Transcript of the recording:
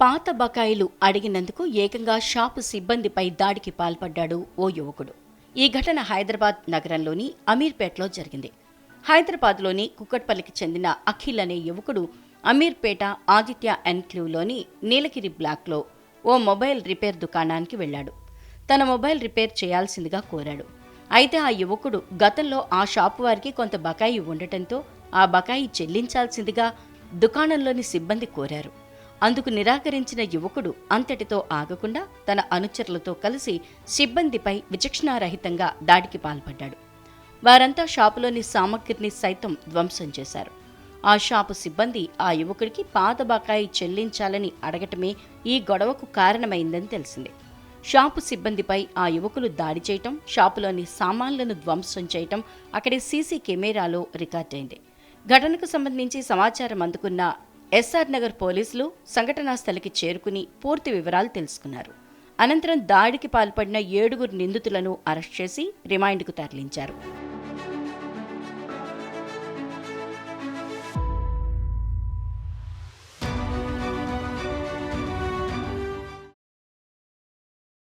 పాత బకాయిలు అడిగినందుకు ఏకంగా షాపు సిబ్బందిపై దాడికి పాల్పడ్డాడు ఓ యువకుడు. ఈ ఘటన హైదరాబాద్ నగరంలోని అమీర్పేటలో జరిగింది. హైదరాబాద్లోని కుక్కట్పల్లికి చెందిన అఖిల్ అనే యువకుడు అమీర్పేట ఆదిత్య ఎన్క్లూవ్లోని నీలగిరి బ్లాక్లో ఓ మొబైల్ రిపేర్ దుకాణానికి వెళ్ళాడు. తన మొబైల్ రిపేర్ చేయాల్సిందిగా కోరాడు. అయితే ఆ యువకుడు గతంలో ఆ షాపు వారికి కొంత బకాయి ఉండటంతో ఆ బకాయి చెల్లించాల్సిందిగా దుకాణంలోని సిబ్బంది కోరారు. అందుకు నిరాకరించిన యువకుడు అంతటితో ఆగకుండా తన అనుచరులతో కలిసి సిబ్బందిపై విచక్షణారహితంగా దాడికి పాల్పడ్డాడు. వారంతా షాపులోని సామగ్రిని సైతం ధ్వంసం చేశారు. ఆ షాపు సిబ్బంది ఆ యువకుడికి పాత బకాయి చెల్లించాలని అడగటమే ఈ గొడవకు కారణమైందని తెలిసింది. షాపు సిబ్బందిపై ఆ యువకులు దాడి చేయటం షాపులోని సామాన్లను ధ్వంసం చేయటం అక్కడి సీసీ కెమెరాలో రికార్డైంది. ఘటనకు సంబంధించి సమాచారం అందుకున్న ఎస్ఆర్ నగర్ పోలీసులు సంఘటనా స్థలికి చేరుకుని పూర్తి వివరాలు తెలుసుకున్నారు. అనంతరం దాడికి పాల్పడిన ఏడుగురు నిందితులను అరెస్ట్ చేసి రిమాండ్కు తరలించారు.